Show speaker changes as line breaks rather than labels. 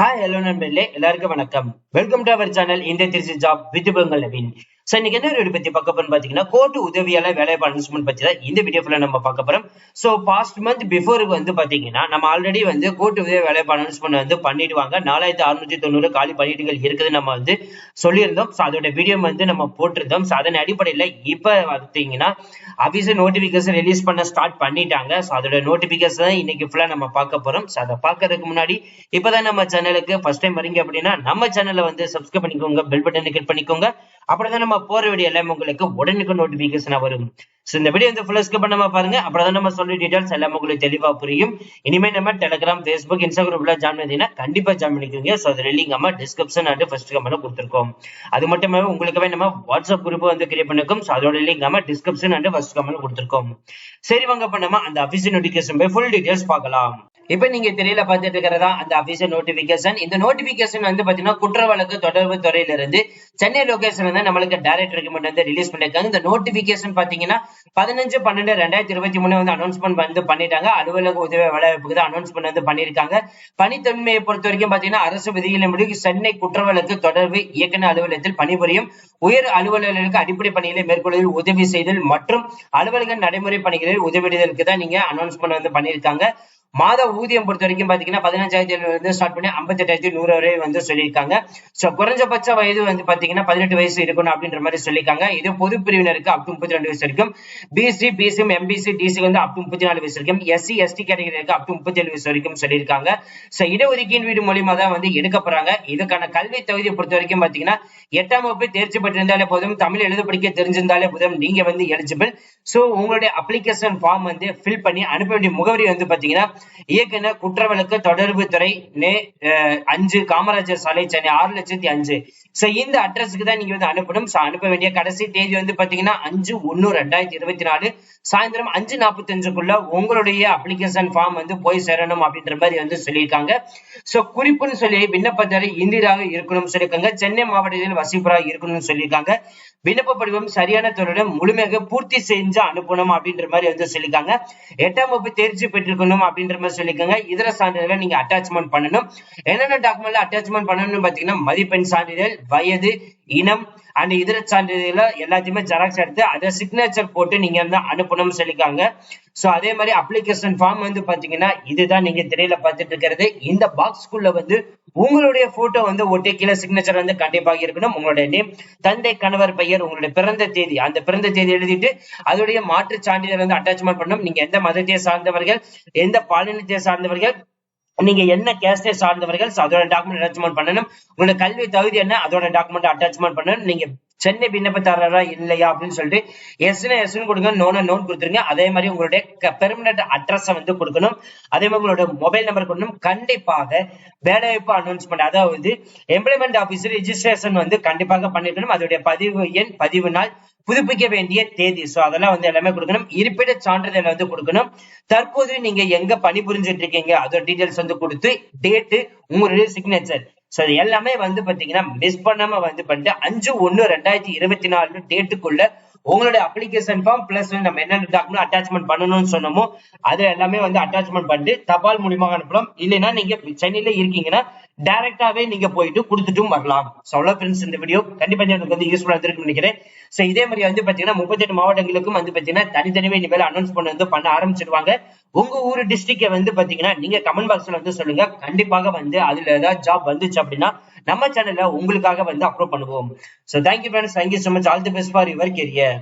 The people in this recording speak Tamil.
ஹாய் ஹலோ நண்பர்களே. எல்லாருக்கும் வணக்கம். வெல்கம் டு அவர் சேனல் இந்த Trichy job with Bengal Naveen. So இன்னைக்கு என்ன வீடியோ பத்தி பார்க்க போறோம் பாத்தீங்கன்னா கோர்ட் உதவியாளர் வேலை அனௌன்ஸ்மெண்ட் பத்தி தான் இந்த வீடியோ ஃபுல்லா நம்ம பார்க்க போறோம். சோ பாஸ்ட் மந்த் பிஃபோருக்கு வந்து பாத்தீங்கன்னா நம்ம ஆல்ரெடி வந்து கோர்ட் உதவி வேலை அனௌன்ஸ்மெண்ட் வந்து பண்ணிடுவாங்க. நாலாயிரத்தி அறுநூத்தி தொண்ணூறு காலி பணியிடங்கள் இருக்குது நம்ம வந்து சொல்லியிருந்தோம். சோ அதோட வீடியோ வந்து நம்ம போட்டிருந்தோம். சோ அதன் அடிப்படையில இப்ப பாத்தீங்கன்னா அபிஷியல் நோட்டிபிகேஷன் ரிலீஸ் பண்ண ஸ்டார்ட் பண்ணிட்டாங்க. சோ அதோட நோட்டிபிகேஷன் தான் இன்னைக்கு ஃபுல்லா நம்ம பார்க்க போறோம். சோ அதை பார்க்கறதுக்கு முன்னாடி இப்பதான் நம்ம சேனலுக்கு ஃபர்ஸ்ட் டைம் வரீங்க அப்படின்னா நம்ம சேனலை வந்து சப்ஸ்கிரைப் பண்ணிக்கோங்க பெல் பட்டனை கிளிக் பண்ணிக்கோங்க. அப்படிதான் நம்ம போற வீடியோ எல்லாமே உங்களுக்கு உடனுக்கு நோட்டிபிகேஷன் வரும். சோ இந்த வீடியோ வந்து ஃபுல்லா ஸ்கிப் பண்ணாம பாருங்க. அப்படிதான் நம்ம சொல்ற டீடைல்ஸ் எல்லாமே உங்களுக்கு தெளிவா புரியும். இனிமே நம்ம டெலிகிராம் ஃபேஸ்புக் இன்ஸ்டாகிராம்ல ஜாயின் பண்ணீங்கன்னா கண்டிப்பா ஜாயின் பண்ணிக்கோங்க. சோ அது லிங்க் நம்ம டிஸ்கிரிப்ஷன் அண்ட் ஃபர்ஸ்ட் கமெண்ட் கொடுத்துருக்கோம். அது மட்டும் இல்லாம உங்களுக்கவே நம்ம வாட்ஸ்அப் குரூப் வந்து கிரியேட் பண்ணிருக்கோம். சோ அதோட லிங்க் நம்ம டிஸ்கிரிப்ஷன் அண்ட் ஃபர்ஸ்ட் கமெண்ட் கொடுத்துருக்கோம். சரி வாங்க இப்ப நம்ம அந்த அபிஷியல் நோட்டிபிகேஷன் போய் ஃபுல் டீடைல்ஸ் பார்க்கலாம். இப்ப நீங்க தெரியல பார்த்துட்டு இருக்கிறதா அந்த அபிஷியல் நோட்டிபிகேஷன் இந்த நோட்டிபிகேஷன் வந்து பாத்தீங்கன்னா குற்ற வழக்கு தொடர்பு துறையில இருந்து சென்னை லொகேஷன் வந்து நம்மளுக்கு டைரக்ட் ரெக்கமெண்ட் வந்து ரிலீஸ் பண்ணிருக்காங்க. இந்த நோட்டிபிகேஷன் பாத்தீங்கன்னா பதினஞ்சு பன்னெண்டு ரெண்டாயிரத்தி இருபத்தி மூணு வந்து அனௌன்ஸ்மெண்ட் வந்து பண்ணிட்டாங்க. அலுவலக உதவி வேலைவாய்ப்புக்கு தான் அனௌன்ஸ்மெண்ட் வந்து பண்ணிருக்காங்க. பணித்தன்மையை பொறுத்த வரைக்கும் பாத்தீங்கன்னா அரசு விதிகளின்படி சென்னை குற்றவழக்கு தொடர்பு இயக்குநர் அலுவலகத்தில் பணிபுரியும் உயர் அலுவலர்களுக்கு அடிப்படை பணிகளை மேற்கொள்வதில் உதவி செய்தல் மற்றும் அலுவலக நடைமுறை பணிகளில் உதவிடுதலுக்கு தான் நீங்க அனௌன்ஸ்மெண்ட் வந்து பண்ணிருக்காங்க. மாத ஊதியம் பொறுத்த வரைக்கும் பாத்தீங்கன்னா பதினஞ்சாயிரத்தி இருந்து ஸ்டார்ட் பண்ணி ஐம்பத்தெட்டாயிரத்தி நூறு வரை வந்து சொல்லியிருக்காங்க. சோ குறைஞ்சபட்ச வயது வந்து பாத்தீங்கன்னா பதினெட்டு வயசு இருக்கணும் அப்படின்ற மாதிரி சொல்லியிருக்காங்க. இது பொது பிரிவினருக்கு அப் டு முப்பத்தி ரெண்டு வயசு வரைக்கும். பிசி பிசிஎம் எம்பிசி டிசி வந்து அப் டு முப்பத்தி நாலு வயசு வரைக்கும். எஸ்சி எஸ்டி கேட்டகரிக்கு அப் டு முப்பத்தி ஏழு வயசு வரைக்கும் சொல்லியிருக்காங்க. சோ இடஒதுக்கீடு வீடு மூலியமா தான் வந்து எடுக்க போறாங்க. இதுக்கான கல்வி தகுதியை பொறுத்த வரைக்கும் பாத்தீங்கன்னா எட்டாம் வகுப்பு தேர்ச்சி பெற்றிருந்தாலே போதும். தமிழ் எழுத படிக்க தெரிஞ்சிருந்தாலே போதும். நீங்க வந்து எலிஜிபிள் சோ உங்களுடைய அப்ளிகேஷன் ஃபார்ம் வந்து ஃபில் பண்ணி அனுப்ப வேண்டிய முகவரி வந்து பாத்தீங்கன்னா இயக்குனர் குற்றவழக்கு தொடர்பு துறை நே அஞ்சு காமராஜர் சாலை சென்னை ஆறு லட்சத்தி அஞ்சு. சோ இந்த அட்ரஸ்க்கு தான் நீங்க வந்து அனுப்பணும். சோ அனுப்ப வேண்டிய கடைசி தேதி வந்து பாத்தீங்கன்னா அஞ்சு ஒன்னு ரெண்டாயிரத்தி இருபத்தி நாலு. சாயந்தரம் அஞ்சு நாற்பத்தி அஞ்சுக்குள்ள உங்களுடைய அப்ளிகேஷன் ஃபார்ம் வந்து போய் சேரணும் அப்படின்ற மாதிரி வந்து சொல்லியிருக்காங்க. சோ குறிப்புன்னு சொல்லி விண்ணப்பத்தாரி இந்திராக இருக்கணும்னு சொல்லியிருக்காங்க. சென்னை மாவட்டத்தில் வசிப்பராக இருக்கணும்னு சொல்லியிருக்காங்க. விண்ணப்ப படிவம் சரியான தொழிலுடன் முழுமையாக பூர்த்தி செஞ்சு அனுப்பணும் அப்படின்ற மாதிரி வந்து சொல்லியிருக்காங்க. எட்டாம் வகுப்பு தேர்ச்சி பெற்றிருக்கணும் அப்படின்ற மாதிரி சொல்லியிருக்காங்க. இதர சான்றிதழை நீங்க அட்டாச்மெண்ட் பண்ணணும். என்னென்ன டாக்குமெண்ட்ல அட்டாச்மெண்ட் பண்ணணும்னு பாத்தீங்கன்னா மதிப்பெண் சான்றிதழ் வயது இனம் அண்ட் இதர சான்றிதழ எல்லாத்தையுமே ஜெராக்ஸ் எடுத்து அதை சிக்னேச்சர் போட்டு நீங்க வந்து அனுப்பணும்னு சொல்லியிருக்காங்க. சோ அதே மாதிரி அப்ளிகேஷன் ஃபார்ம் வந்து பாத்தீங்கன்னா இதுதான் நீங்க திரையில பார்த்துட்டு இருக்கிறது. இந்த பாக்ஸ்க்குள்ள வந்து உங்களுடைய போட்டோ வந்து ஒட்டி கீழே சிக்னேச்சர் வந்து கண்டிப்பாக இருக்கணும். உங்களுடைய நேம் தந்தை கணவர் பெயர் உங்களுடைய பிறந்த தேதி அந்த பிறந்த தேதி எழுதிட்டு அதோடைய மாற்று சான்றிதழ் வந்து அட்டாச்மெண்ட் பண்ணணும். நீங்க எந்த மதத்தை சார்ந்தவர்கள் எந்த பாலினத்தை சார்ந்தவர்கள் நீங்க என்ன கேஸ்டை சார்ந்தவர்கள் அதோட டாக்குமெண்ட் அட்டாச்மெண்ட் பண்ணணும். உங்களோட கல்வி தகுதி என்ன அதோட டாக்குமெண்ட் அட்டாச்மெண்ட் பண்ணணும். நீங்க சென்னை விண்ணப்பத்தாரரா இல்லையா அப்படின்னு சொல்லிட்டு எஸ்னு எஸ்னு கொடுங்க நோன நோன் கொடுத்துருங்க. அதே மாதிரி உங்களுடைய பெர்மனன்ட் அட்ரஸை வந்து கொடுக்கணும். அதே மாதிரி உங்களோட மொபைல் நம்பர் கொடுக்கணும். கண்டிப்பாக வேலைவாய்ப்பு அனௌன்ஸ்மெண்ட் அதாவது எம்ப்ளாய்மெண்ட் ஆஃபீஸர் ரிஜிஸ்ட்ரேஷன் வந்து கண்டிப்பாக பண்ணிடணும் அதோடைய பதிவு எண் பதிவு நாள் புதுப்பிக்க வேண்டிய தேதி. சோ அதெல்லாம் வந்து எல்லாமே கொடுக்கணும். இருப்பிட சான்றிதழ் வந்து கொடுக்கணும். தற்போது நீங்க எங்க பணிபுரிஞ்சிட்டு இருக்கீங்க? அதோட டீடைல்ஸ் வந்து கொடுத்து டேட்டு உங்களுடைய சிக்னேச்சர் சோ இது எல்லாமே வந்து பாத்தீங்கன்னா மிஸ் பண்ணாம வந்து பண்ணிட்டு அஞ்சு ஒன்னு ரெண்டாயிரத்தி இருபத்தி நாலு டேட்டுக்குள்ள உங்களுடைய அப்ளிகேஷன் ஃபார்ம் பிளஸ் நம்ம என்னென்ன டாக்குமெண்ட் அட்டாச்மெண்ட் பண்ணணும்னு சொன்னோமோ அது எல்லாமே வந்து அட்டாச்மெண்ட் பண்ணிட்டு தபால் மூலியமாக அனுப்பலாம். இல்லைன்னா நீங்க சென்னையில இருக்கீங்கன்னா டைரக்டாவே நீங்க போயிட்டு கொடுத்துட்டும் வரலாம். சோ ஃப்ரெண்ட்ஸ் இந்த வீடியோ கண்டிப்பா எனக்கு வந்து யூஸ்ஃபுல்லா இருக்குன்னு நினைக்கிறேன். சோ இதே மாதிரி வந்து பாத்தீங்கன்னா முப்பத்தெட்டு மாவட்டங்களுக்கும் வந்து பாத்தீங்கன்னா தனித்தனிவே இனிமேல் அனௌன்ஸ் பண்ண வந்து பண்ண ஆரம்பிச்சிருவாங்க. உங்க ஊர் டிஸ்ட்ரிக்ட வந்து பாத்தீங்கன்னா நீங்க கமெண்ட் பாக்ஸ்ல வந்து சொல்லுங்க. கண்டிப்பாக வந்து அதுல ஏதாவது ஜாப் வந்துச்சு அப்படின்னா நம்ம சேனல்ல உங்களுக்காக வந்து அப்லோட் பண்ணுவோம். So thank you friends thank you so much all the best for your career